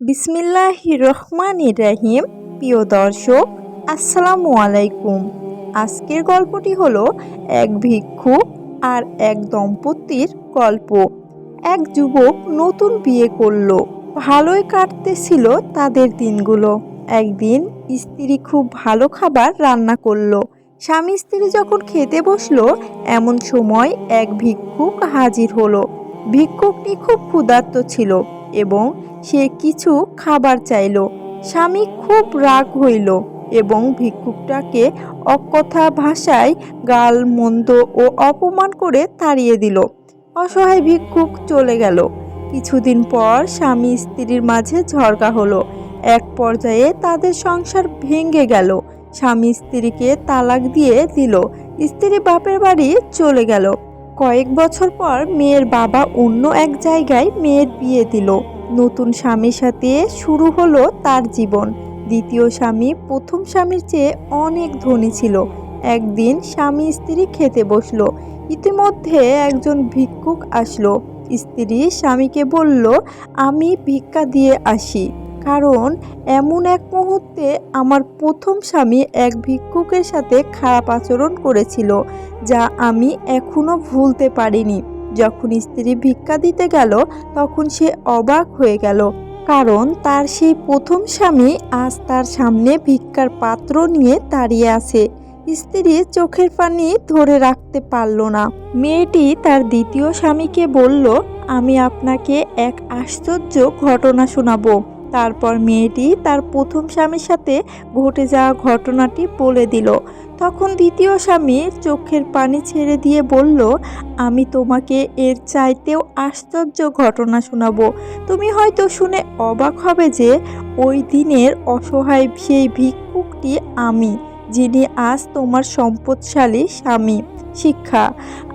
বিসমিল্লাহ রহমান রাহিম প্রিয় দর্শক, আসসালামু আলাইকুম। আজকের গল্পটি হলো এক ভিক্ষু আর এক দম্পতির গল্প। এক যুবক নতুন বিয়ে করল। ভালোই কাটতেছিল তাদের দিনগুলো। একদিন স্ত্রী খুব ভালো খাবার রান্না করল। স্বামী স্ত্রী যখন খেতে বসল, এমন সময় এক ভিক্ষুক হাজির হলো। ভিক্ষুকটি খুব ক্ষুধার্ত ছিল। এবং সে কিছু খাবার চাইল। স্বামী খুব রাগ হইল এবং ভিক্ষুকটাকে অকথা ভাষায় গাল, মন্দ ও অপমান করে তাড়িয়ে দিল। অসহায় ভিক্ষুক চলে গেল। কিছুদিন পর স্বামী স্ত্রীর মাঝে ঝগড়া হলো। এক পর্যায়ে তাদের সংসার ভেঙে গেল। স্বামী স্ত্রীকে তালাক দিয়ে দিল। স্ত্রী বাপের বাড়ি চলে গেল। কয়েক বছর পর মেয়ের বাবা অন্য এক জায়গায় মেয়ের বিয়ে দিল। নতুন স্বামীর সাথে শুরু হলো তার জীবন। দ্বিতীয় স্বামী প্রথম স্বামীর চেয়ে অনেক ধনী ছিল। একদিন স্বামী স্ত্রী খেতে বসল। ইতিমধ্যে একজন ভিক্ষুক আসলো। স্ত্রী স্বামীকে বলল, আমি ভিক্ষা দিয়ে আসি। কারণ এমন এক মুহূর্তে আমার প্রথম স্বামী এক ভিক্ষুকের সাথে খারাপ আচরণ করেছিল, যা আমি এখনও ভুলতে পারিনি। যখন স্ত্রী ভিক্ষা দিতে গেল, তখন সে অবাক হয়ে গেল, কারণ তার সেই প্রথম স্বামী আজ তার সামনে ভিক্ষার পাত্র নিয়ে দাঁড়িয়ে আছে। স্ত্রী চোখের পানি ধরে রাখতে পারল না। মেয়েটি তার দ্বিতীয় স্বামীকে বলল, আমি আপনাকে এক আশ্চর্য ঘটনা শোনাবো। তারপর মেয়েটি তার প্রথম স্বামীর সাথে ঘটে যাওয়া ঘটনাটি বলে দিল। তখন দ্বিতীয় স্বামী চোখের পানি ছেড়ে দিয়ে বলল, আমি তোমাকে এর চাইতেও আশ্চর্য ঘটনা শোনাবো। তুমি হয়তো শুনে অবাক হবে যে, ওই দিনের অসহায় সেই ভিক্ষুকটি আমি। যিনি আজ তোমার সম্পদশালী স্বামী। শিক্ষা,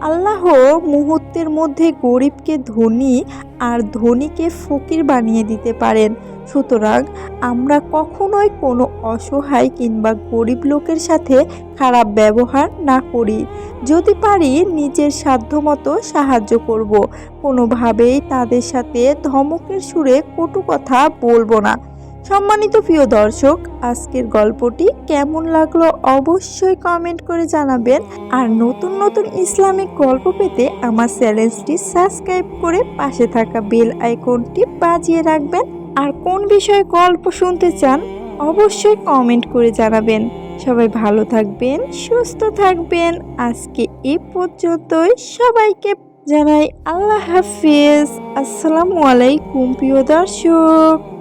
আল্লাহ মুহূর্তের মধ্যে গরিবকে ধনী আর ধনীকে ফকির বানিয়ে দিতে পারেন। সুতরাং আমরা কখনোই কোনো অসহায় কিংবা গরিব লোকের সাথে খারাপ ব্যবহার না করি। যদি পারি, নিজের সাধ্যমতো সাহায্য করব। কোনোভাবেই তাদের সাথে ধমকের সুরে কটু কথা বলব না। সম্মানিত প্রিয় দর্শক, আজকের গল্পটি কেমন লাগল অবশ্যই কমেন্ট করে জানাবেন। আর নতুন নতুন ইসলামিক গল্প পেতে আমার চ্যানেলটি সাবস্ক্রাইব করে পাশে থাকা বেল আইকনটি বাজিয়ে রাখবেন। আর কোন বিষয়ে গল্প শুনতে চান, অবশ্যই কমেন্ট করে জানাবেন। সবাই ভালো থাকবেন, সুস্থ থাকবেন। আজকে এ পর্যন্তই। সবাইকে জানাই আল্লাহ হাফিজ। আসসালামু আলাইকুম প্রিয় দর্শক।